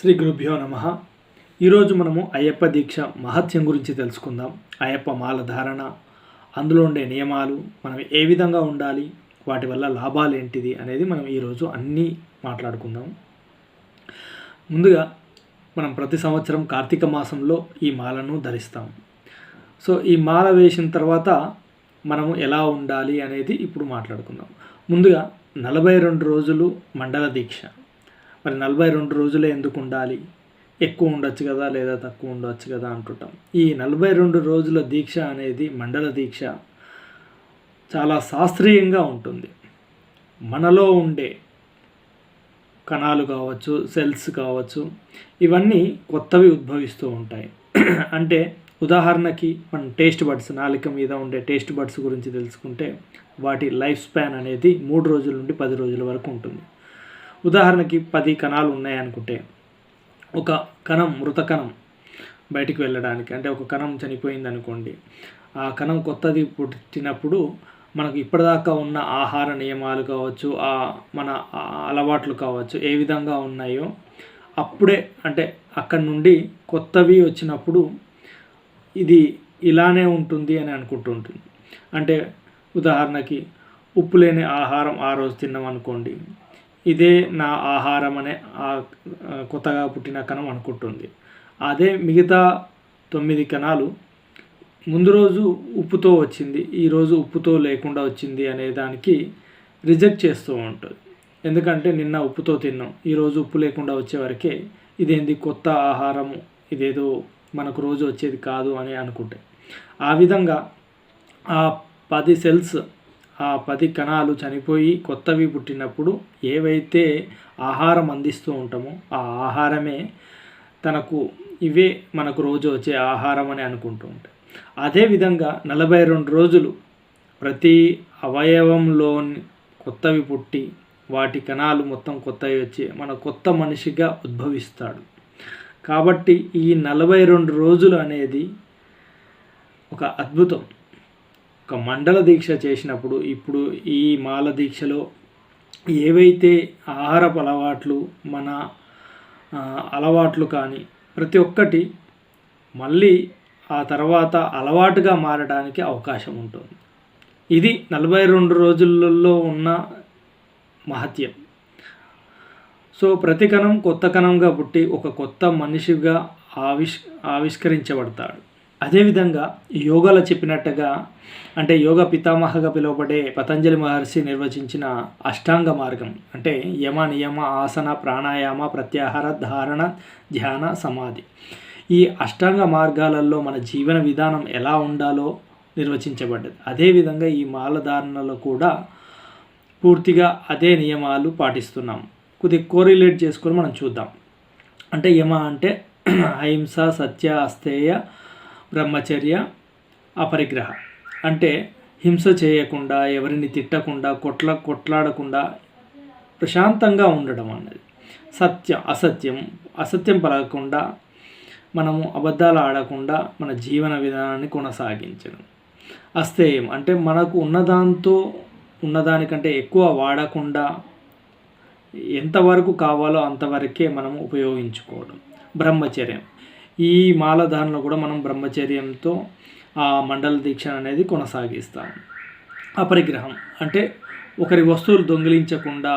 శ్రీ గురుభ్యో నమ. ఈరోజు మనము అయ్యప్ప దీక్ష మహత్యం గురించి తెలుసుకుందాం. అయ్యప్ప మాల ధారణ అందులో ఉండే నియమాలు మనం ఏ విధంగా ఉండాలి వాటి వల్ల లాభాలు ఏంటిది అనేది మనం ఈరోజు అన్నీ మాట్లాడుకుందాం. ముందుగా మనం ప్రతి సంవత్సరం కార్తీక మాసంలో ఈ మాలను ధరిస్తాం. సో ఈ మాల వేసిన తర్వాత మనము ఎలా ఉండాలి అనేది ఇప్పుడు మాట్లాడుకుందాం. ముందుగా నలభై రెండు రోజులు మండల దీక్ష. మరి నలభై రెండు రోజులే ఎందుకు ఉండాలి? ఎక్కువ ఉండొచ్చు కదా లేదా తక్కువ ఉండొచ్చు కదా అంటుంటాం. ఈ నలభై రెండు రోజుల దీక్ష అనేది మండల దీక్ష. చాలా శాస్త్రీయంగా ఉంటుంది. మనలో ఉండే కణాలు కావచ్చు సెల్స్ కావచ్చు ఇవన్నీ కొత్తవి ఉద్భవిస్తూ ఉంటాయి. అంటే ఉదాహరణకి మనం టేస్ట్ బడ్స్ నాలిక మీద ఉండే టేస్ట్ బడ్స్ గురించి తెలుసుకుంటే వాటి లైఫ్ స్పాన్ అనేది మూడు రోజుల నుండి పది రోజుల వరకు ఉంటుంది. ఉదాహరణకి పది కణాలు ఉన్నాయనుకుంటే ఒక కణం మృత కణం బయటికి వెళ్ళడానికి అంటే ఒక కణం చనిపోయింది అనుకోండి ఆ కణం కొత్తది పుట్టినప్పుడు మనకు ఇప్పటిదాకా ఉన్న ఆహార నియమాలు కావచ్చు ఆ మన అలవాట్లు కావచ్చు ఏ విధంగా ఉన్నాయో అప్పుడే అంటే అక్కడి నుండి కొత్తవి వచ్చినప్పుడు ఇది ఇలానే ఉంటుంది అని అనుకుంటుంటుంది అంటే ఉదాహరణకి ఉప్పు లేని ఆహారం ఆ రోజు తిన్నాం అనుకోండి ఇదే నా ఆహారం అనే ఆ కొత్తగా పుట్టిన కణం అనుకుంటుంది. అదే మిగతా తొమ్మిది కణాలు ముందు రోజు ఉప్పుతో వచ్చింది ఈరోజు ఉప్పుతో లేకుండా వచ్చింది అనే దానికి రిజెక్ట్ చేస్తూ ఉంటుంది. ఎందుకంటే నిన్న ఉప్పుతో తిన్నాం ఈరోజు ఉప్పు లేకుండా వచ్చేవరకే ఇదేంది కొత్త ఆహారము ఇదేదో మనకు రోజు వచ్చేది కాదు అని అనుకుంటే. ఆ విధంగా ఆ పది సెల్స్ ఆ పది కణాలు చనిపోయి కొత్తవి పుట్టినప్పుడు ఏవైతే ఆహారం అందిస్తూ ఉంటామో ఆ ఆహారమే తనకు ఇవే మనకు రోజు వచ్చే ఆహారం అని అనుకుంటూ ఉంటాయి. అదేవిధంగా నలభై రెండు రోజులు ప్రతి అవయవంలోని కొత్తవి పుట్టి వాటి కణాలు మొత్తం కొత్తవి వచ్చి మన కొత్త మనిషిగా ఉద్భవిస్తాడు. కాబట్టి ఈ నలభై రెండు రోజులు అనేది ఒక అద్భుతం. ఒక మండల దీక్ష చేసినప్పుడు ఇప్పుడు ఈ మాల దీక్షలో ఏవైతే ఆహారపు అలవాట్లు మన అలవాట్లు కానీ ప్రతి ఒక్కటి మళ్ళీ ఆ తర్వాత అలవాటుగా మారడానికి అవకాశం ఉంటుంది. ఇది నలభై రెండు రోజులలో ఉన్న మహత్యం. సో ప్రతి కణం కొత్త కణంగా పుట్టి ఒక కొత్త మనిషిగా ఆవిష్ ఆవిష్కరించబడతాడు. అదేవిధంగా యోగాలో చెప్పినట్టుగా అంటే యోగ పితామహగా పిలువబడే పతంజలి మహర్షి నిర్వచించిన అష్టాంగ మార్గం. అంటే యమ నియమ ఆసన ప్రాణాయామ ప్రత్యాహార ధారణ ధ్యాన సమాధి. ఈ అష్టాంగ మార్గాలలో మన జీవన విధానం ఎలా ఉండాలో నిర్వచించబడ్డది. అదేవిధంగా ఈ మాలధారణలో కూడా పూర్తిగా అదే నియమాలు పాటిస్తున్నాం. కొద్దిగా కోరిలేట్ చేసుకొని మనం చూద్దాం. అంటే యమ అంటే అహింస సత్య అస్థేయ బ్రహ్మచర్య అపరిగ్రహ. అంటే హింస చేయకుండా ఎవరిని తిట్టకుండా కొట్ల కొట్లాడకుండా ప్రశాంతంగా ఉండడం అన్నది. సత్యం అసత్యం అసత్యం పలకకుండా మనము అబద్ధాలు ఆడకుండా మన జీవన విధానాన్ని కొనసాగించడం. అస్థేయం అంటే మనకు ఉన్నదాంతో ఉన్నదానికంటే ఎక్కువ వాడకుండా ఎంతవరకు కావాలో అంతవరకే మనం ఉపయోగించుకోవడం. బ్రహ్మచర్యం ఈ మాలధారణలో కూడా మనం బ్రహ్మచర్యంతో ఆ మండల దీక్ష అనేది కొనసాగిస్తాం. అపరిగ్రహం అంటే ఒకరి వస్తువులు దొంగిలించకుండా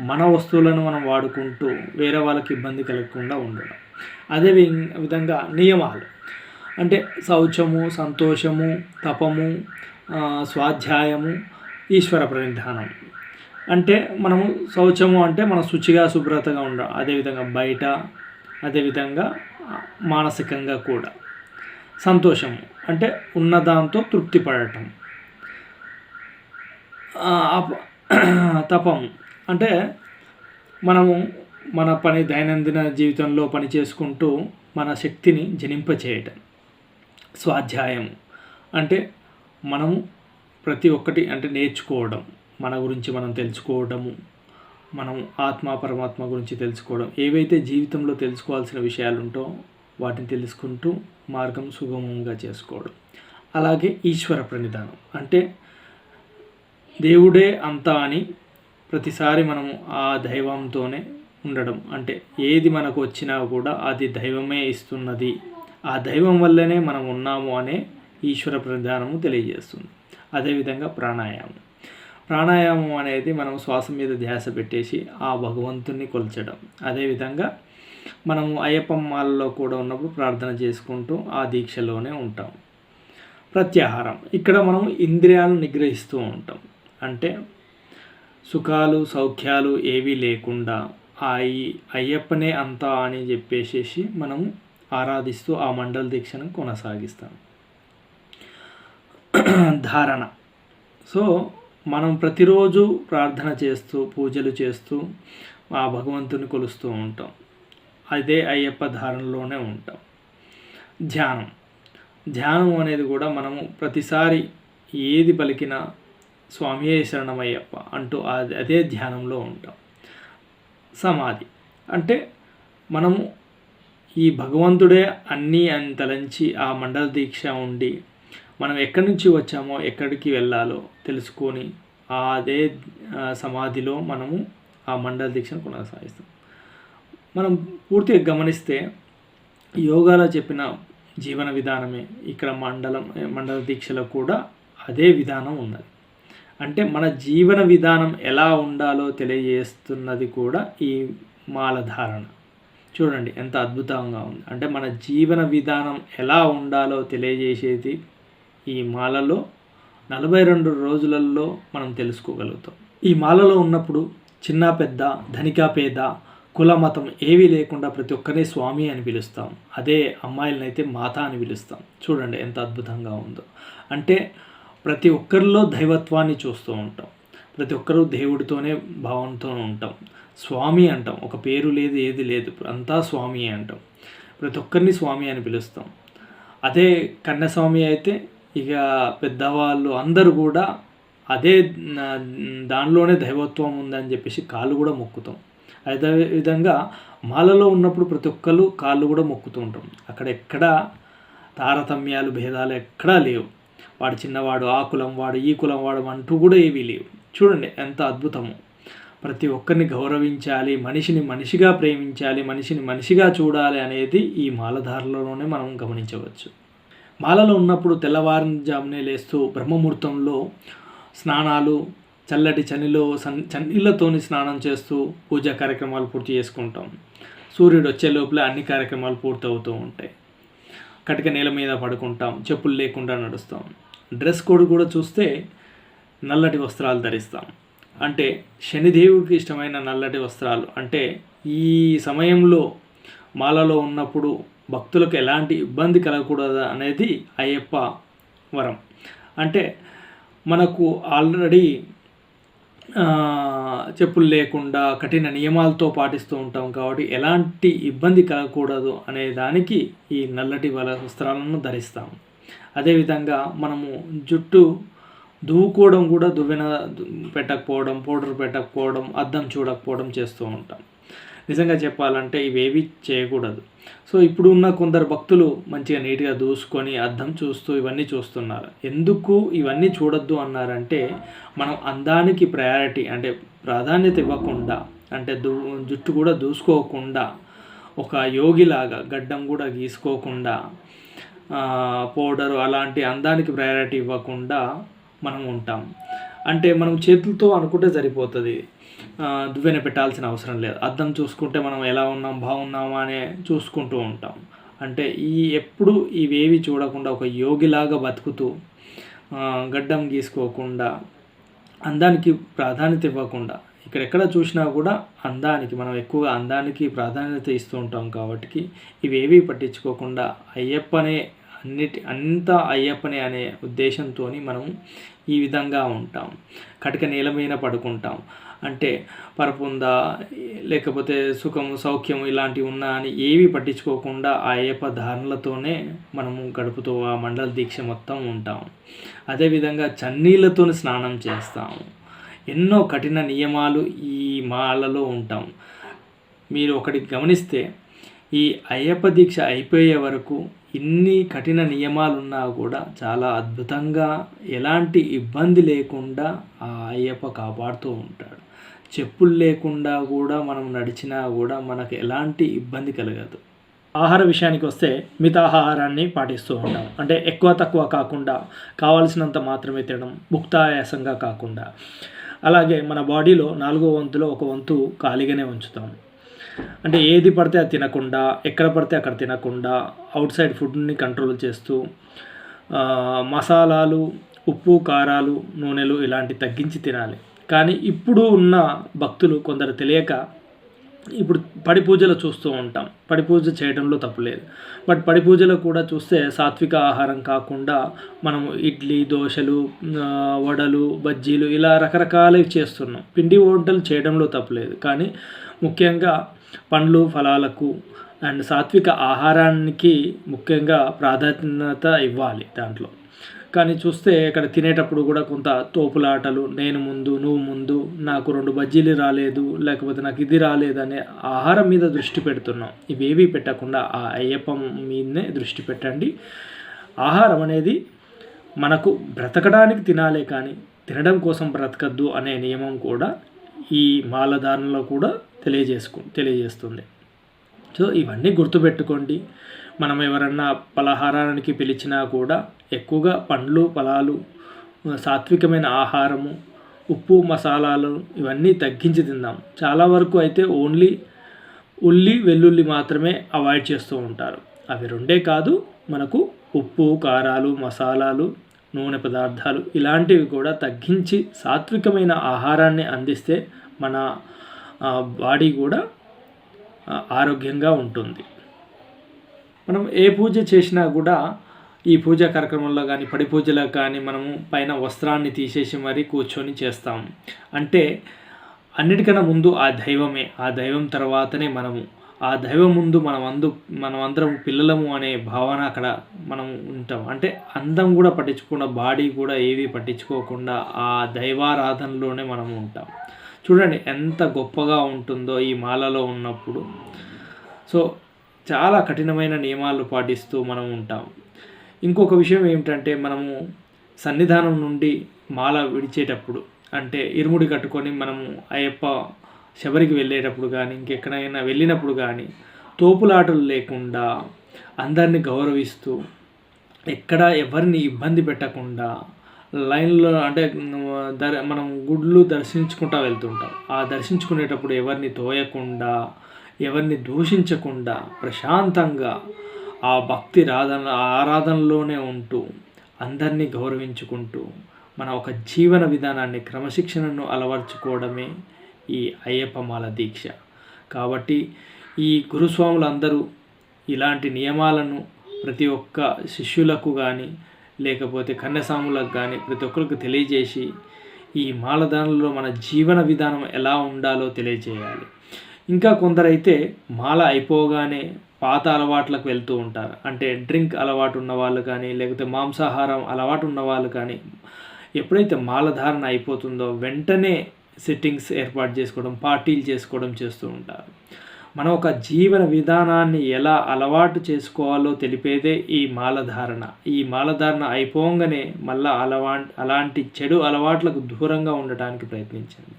మన వస్తువులను మనం వాడుకుంటూ వేరే వాళ్ళకి ఇబ్బంది కలగకుండా ఉండడం. అదే విధంగా నియమాలు. అంటే శౌచము సంతోషము తపము స్వాధ్యాయము ఈశ్వర ప్రనిధానం అంటే మనము శౌచము అంటే మనం శుచిగా శుభ్రతగా ఉండడం అదేవిధంగా బయట అదేవిధంగా మానసికంగా కూడా. సంతోషం అంటే ఉన్నదాంతో తృప్తి పడటం. తపం అంటే మనము మన పని దైనందిన జీవితంలో పని చేసుకుంటూ మన శక్తిని జనింపచేయటం. స్వాధ్యాయం అంటే మనము ప్రతి ఒక్కటి అంటే నేర్చుకోవడం మన గురించి మనం తెలుసుకోవడము మనం ఆత్మ పరమాత్మ గురించి తెలుసుకోవడం. ఏవైతే జీవితంలో తెలుసుకోవాల్సిన విషయాలు ఉంటో వాటిని తెలుసుకుంటూ మార్గం సుగమంగా చేసుకోవడం. అలాగే ఈశ్వర ప్రణిధానం. అంటే దేవుడే అంతా అని ప్రతిసారి మనము ఆ దైవంతోనే ఉండడం. అంటే ఏది మనకు వచ్చినా కూడా అది దైవమే ఇస్తున్నది. ఆ దైవం వల్లనే మనం ఉన్నాము అనే ఈశ్వర ప్రధానము తెలియజేస్తుంది. అదేవిధంగా ప్రాణాయామం. ప్రాణాయామం అనేది మనం శ్వాస మీద ధ్యాస పెట్టేసి ఆ భగవంతుని కొల్చడం. అదేవిధంగా మనము అయ్యప్ప మాలలో కూడా ఉన్నప్పుడు ప్రార్థన చేసుకుంటూ ఆ దీక్షలోనే ఉంటాం. ప్రత్యాహారం. ఇక్కడ మనం ఇంద్రియాలను నిగ్రహిస్తూ ఉంటాం. అంటే సుఖాలు సౌఖ్యాలు ఏవీ లేకుండా ఆ అయ్యప్పనే అంతా అని చెప్పేసేసి మనము ఆరాధిస్తూ ఆ మండల దీక్షను కొనసాగిస్తాం. ధారణ. సో మనం ప్రతిరోజు ప్రార్థన చేస్తూ పూజలు చేస్తూ ఆ భగవంతుని కొలుస్తూ ఉంటాం. అదే అయ్యప్ప ధారణలోనే ఉంటాం. ధ్యానం. ధ్యానం అనేది కూడా మనము ప్రతిసారి ఏది పలికినా స్వామియే శరణమయ్యప్ప అంటూ అదే ధ్యానంలో ఉంటాం. సమాధి. అంటే మనము ఈ భగవంతుడే అన్నీ అని తలంచి ఆ మండల దీక్ష ఉండి మనం ఎక్కడి నుంచి వచ్చామో ఎక్కడికి వెళ్ళాలో తెలుసుకొని అదే సమాధిలో మనము ఆ మండల దీక్షను కొనసాగిస్తాం. మనం పూర్తిగా గమనిస్తే యోగాలో చెప్పిన జీవన విధానమే ఇక్కడ మండలం మండల దీక్షలో కూడా అదే విధానం ఉన్నది. అంటే మన జీవన విధానం ఎలా ఉండాలో తెలియజేస్తున్నది కూడా ఈ మాలధారణ చూడండి ఎంత అద్భుతంగా ఉంది. అంటే మన జీవన విధానం ఎలా ఉండాలో తెలియజేసేది ఈ మాలలో నలభై రెండు రోజులలో మనం తెలుసుకోగలుగుతాం. ఈ మాలలో ఉన్నప్పుడు చిన్న పెద్ద ధనిక పేద కుల మతం ఏవీ లేకుండా ప్రతి ఒక్కరిని స్వామి అని పిలుస్తాం. అదే అమ్మాయిలనైతే మాత అని పిలుస్తాం. చూడండి ఎంత అద్భుతంగా ఉందో. అంటే ప్రతి ఒక్కరిలో దైవత్వాన్ని చూస్తూ ఉంటాం. ప్రతి ఒక్కరూ దేవుడితోనే భావంతో ఉంటాం. స్వామి అంటాం. ఒక పేరు లేదు ఏది లేదు. అంతా స్వామి అంటాం. ప్రతి ఒక్కరిని స్వామి అని పిలుస్తాం. అదే కన్యస్వామి అయితే ఇక పెద్దవాళ్ళు అందరూ కూడా అదే దానిలోనే దైవత్వం ఉందని చెప్పేసి కాళ్ళు కూడా మొక్కుతాం. అదే విధంగా మాలలో ఉన్నప్పుడు ప్రతి ఒక్కరు కాళ్ళు కూడా మొక్కుతూ ఉంటాం. అక్కడ ఎక్కడ తారతమ్యాలు భేదాలు ఎక్కడా లేవు. వాడు చిన్నవాడు ఆ కులం వాడు ఈ కులం వాడు అంటూ కూడా ఏవీ లేవు. చూడండి ఎంత అద్భుతము. ప్రతి ఒక్కరిని గౌరవించాలి మనిషిని మనిషిగా ప్రేమించాలి మనిషిని మనిషిగా చూడాలి అనేది ఈ మాలధారలోనే మనం గమనించవచ్చు. మాలలో ఉన్నప్పుడు తెల్లవారుజామునే లేస్తూ బ్రహ్మముహూర్తంలో స్నానాలు చల్లటి చనిలో సన్ చన్నీళ్ళతోని స్నానం చేస్తూ పూజా కార్యక్రమాలు పూర్తి చేసుకుంటాం. సూర్యుడు వచ్చే లోపల అన్ని కార్యక్రమాలు పూర్తవుతూ ఉంటాయి. కటిక నేల మీద పడుకుంటాం చెప్పులు లేకుండా నడుస్తాం. డ్రెస్ కోడ్ కూడా చూస్తే నల్లటి వస్త్రాలు ధరిస్తాం. అంటే శనిదేవుడికి ఇష్టమైన నల్లటి వస్త్రాలు. అంటే ఈ సమయంలో మాలలో ఉన్నప్పుడు భక్తులకు ఎలాంటి ఇబ్బంది కలగకూడదు అనేది అయ్యప్ప వరం. అంటే మనకు ఆల్రెడీ చెప్పులు లేకుండా కఠిన నియమాలతో పాటిస్తూ ఉంటాం కాబట్టి ఎలాంటి ఇబ్బంది కలగకూడదు అనే దానికి ఈ నల్లటి వల వస్త్రాలను ధరిస్తాం అదేవిధంగా మనము జుట్టు దువ్వుకోవడం కూడా దువ్వెన పెట్టకపోవడం పౌడర్ పెట్టకపోవడం అద్దం చూడకపోవడం చేస్తూ ఉంటాం. నిజంగా చెప్పాలంటే ఇవేవి చేయకూడదు. సో ఇప్పుడు ఉన్న కొందరు భక్తులు మంచిగా నీట్గా దూసుకొని అద్దం చూస్తూ ఇవన్నీ చూస్తున్నారు. ఎందుకు ఇవన్నీ చూడొద్దు అన్నారంటే మనం అందానికి ప్రయారిటీ అంటే ప్రాధాన్యత ఇవ్వకుండా అంటే దూ జుట్టు కూడా దూసుకోకుండా ఒక యోగిలాగా గడ్డం కూడా గీసుకోకుండా పౌడరు అలాంటి అందానికి ప్రయారిటీ ఇవ్వకుండా మనం ఉంటాం. అంటే మనం చేతులతో అనుకుంటే సరిపోతుంది. దువ్వెన పెట్టాల్సిన అవసరం లేదు. అద్దం చూసుకుంటే మనం ఎలా ఉన్నాం బాగున్నామా అనే చూసుకుంటూ ఉంటాం. అంటే ఈ ఎప్పుడు ఇవేవి చూడకుండా ఒక యోగిలాగా బతుకుతూ గడ్డం గీసుకోకుండా అందానికి ప్రాధాన్యత ఇవ్వకుండా ఇక్కడెక్కడ చూసినా కూడా అందానికి మనం ఎక్కువగా అందానికి ప్రాధాన్యత ఇస్తూ ఉంటాం కాబట్టి ఇవేవి పట్టించుకోకుండా అయ్యప్పనే అన్నిటి అంతా అయ్యప్పనే అనే ఉద్దేశంతో మనం ఈ విధంగా ఉంటాం. కటిక నేల మీద పడుకుంటాం. అంటే పరపు ఉందా లేకపోతే సుఖము సౌఖ్యము ఇలాంటివి ఉన్నా అని ఏవి పట్టించుకోకుండా ఆ ఏప ధారణలతోనే మనము గడుపుతూ ఆ మండల దీక్ష మొత్తం ఉంటాం. అదేవిధంగా చన్నీళ్ళతో స్నానం చేస్తాము ఎన్నో కఠిన నియమాలు ఈ మాలలో ఉంటాం. మీరు ఒకటి గమనిస్తే ఈ అయ్యప్ప దీక్ష అయిపోయే వరకు ఇన్ని కఠిన నియమాలున్నా కూడా చాలా అద్భుతంగా ఎలాంటి ఇబ్బంది లేకుండా ఆ అయ్యప్ప కాపాడుతూ ఉంటాడు. చెప్పులు లేకుండా కూడా మనం నడిచినా కూడా మనకు ఎలాంటి ఇబ్బంది కలగదు. ఆహార విషయానికి వస్తే మితాహారాన్ని పాటిస్తూ ఉంటాం. అంటే ఎక్కువ తక్కువ కాకుండా కావాల్సినంత మాత్రమే తినడం భుక్తాయాసంగా కాకుండా. అలాగే మన బాడీలో నాలుగో వంతులో ఒక వంతు ఖాళీగానే ఉంచుతాం. అంటే ఏది పడితే అది తినకుండా ఎక్కడ పడితే అక్కడ తినకుండా అవుట్ సైడ్ ఫుడ్ని కంట్రోల్ చేస్తూ మసాలాలు ఉప్పు కారాలు నూనెలు ఇలాంటి తగ్గించి తినాలి. కానీ ఇప్పుడు ఉన్న భక్తులు కొందరు తెలియక ఇప్పుడు పడి పూజలు చూస్తూ ఉంటాం. పడి పూజ చేయడంలో తప్పులేదు బట్ పడి పూజలో కూడా చూస్తే సాత్విక ఆహారం కాకుండా మనం ఇడ్లీ దోశలు వడలు బజ్జీలు ఇలా రకరకాలవి చేస్తున్నాం. పిండి వంటలు చేయడంలో తప్పులేదు కానీ ముఖ్యంగా పండ్లు ఫలాలకు అండ్ సాత్విక ఆహారానికి ముఖ్యంగా ప్రాధాన్యత ఇవ్వాలి దాంట్లో. కానీ చూస్తే ఇక్కడ తినేటప్పుడు కూడా కొంత తోపులాటలు నేను ముందు నువ్వు ముందు నాకు రెండు బజ్జీలు రాలేదు లేకపోతే నాకు ఇది రాలేదనే ఆహారం మీద దృష్టి పెడుతున్నాం. ఇవేవి పెట్టకుండా ఆ అయ్యప్పం మీదనే దృష్టి పెట్టండి. ఆహారం అనేది మనకు బ్రతకడానికి తినాలే కానీ తినడం కోసం బ్రతకద్దు అనే నియమం కూడా ఈ మాలధారణలో కూడా తెలియజేసుకు తెలియజేస్తుంది. సో ఇవన్నీ గుర్తుపెట్టుకోండి. మనం ఎవరన్నా పలహారానికి పిలిచినా కూడా ఎక్కువగా పండ్లు ఫలాలు సాత్వికమైన ఆహారము ఉప్పు మసాలాలు ఇవన్నీ తగ్గించి తిందాం. చాలా వరకు అయితే ఓన్లీ ఉల్లి వెల్లుల్లి మాత్రమే అవాయిడ్ చేస్తూ ఉంటారు. అవి రెండే కాదు మనకు ఉప్పు కారాలు మసాలాలు నూనె పదార్థాలు ఇలాంటివి కూడా తగ్గించి సాత్వికమైన ఆహారాన్ని అందిస్తే మన బాడీ కూడా ఆరోగ్యంగా ఉంటుంది. మనం ఏ పూజ చేసినా కూడా ఈ పూజా కార్యక్రమంలో కానీ పడి పూజలో కానీ మనము పైన వస్త్రాన్ని తీసేసి మరీ కూర్చొని చేస్తాం. అంటే అన్నిటికన్నా ముందు ఆ దైవమే. ఆ దైవం తర్వాతనే మనము. ఆ దైవం ముందు మనం అందు మనం అందరం పిల్లలము అనే భావన అక్కడ మనం ఉంటాం. అంటే అందం కూడా పట్టించుకుండా బాడీ కూడా ఏవి పట్టించుకోకుండా ఆ దైవారాధనలోనే మనం ఉంటాం. చూడండి ఎంత గొప్పగా ఉంటుందో ఈ మాలలో ఉన్నప్పుడు. సో చాలా కఠినమైన నియమాలు పాటిస్తూ మనం ఉంటాం. ఇంకొక విషయం ఏమిటంటే మనము సన్నిధానం నుండి మాల విడిచేటప్పుడు అంటే ఇరుముడి కట్టుకొని మనము అయ్యప్ప శబరికి వెళ్ళేటప్పుడు కానీ ఇంకెక్కడైనా వెళ్ళినప్పుడు కానీ తోపులాటలు లేకుండా అందరినీ గౌరవిస్తూ ఎక్కడ ఎవరిని ఇబ్బంది పెట్టకుండా లైన్లో అంటే దర్ మనం గుడ్లు దర్శించుకుంటా వెళ్తుంటాం. ఆ దర్శించుకునేటప్పుడు ఎవరిని తోయకుండా ఎవరిని దూషించకుండా ప్రశాంతంగా ఆ భక్తి రాధన ఆరాధనలోనే ఉంటూ అందరినీ గౌరవించుకుంటూ మన ఒక జీవన విధానాన్ని క్రమశిక్షణను అలవర్చుకోవడమే ఈ అయ్యప్పమాల దీక్ష. కాబట్టి ఈ గురుస్వాములందరూ ఇలాంటి నియమాలను ప్రతి ఒక్క శిష్యులకు కానీ లేకపోతే కన్యసాములకు కానీ ప్రతి ఒక్కరికి తెలియజేసి ఈ మాలదానంలో మన జీవన విధానం ఎలా ఉండాలో తెలియజేయాలి. ఇంకా కొందరైతే మాల అయిపోగానే పాత అలవాట్లకు వెళ్తూ ఉంటారు. అంటే డ్రింక్ అలవాటు ఉన్న వాళ్ళు కానీ లేకపోతే మాంసాహారం అలవాటు ఉన్న వాళ్ళు కానీ ఎప్పుడైతే మాలధారణ అయిపోతుందో వెంటనే సెట్టింగ్స్ ఏర్పాటు చేసుకోవడం పార్టీలు చేసుకోవడం చేస్తూ ఉంటారు. మనం ఒక జీవన విధానాన్ని ఎలా అలవాటు చేసుకోవాలో తెలిపేదే ఈ మాలధారణ ఈ మాలధారణ అయిపోగానే మళ్ళా అలవా అలాంటి చెడు అలవాట్లకు దూరంగా ఉండటానికి ప్రయత్నించండి.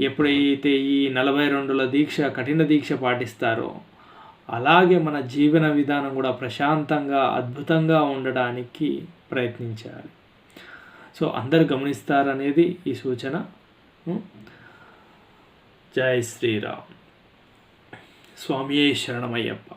ఎప్పుడైతే ఈ నలభై రెండుల దీక్ష కఠిన దీక్ష పాటిస్తారో అలాగే మన జీవన విధానం కూడా ప్రశాంతంగా అద్భుతంగా ఉండడానికి ప్రయత్నించాలి. సో అందరు గమనిస్తారనేది ఈ సూచన. జై శ్రీరామ్. స్వామియే శరణమయ్యప్ప.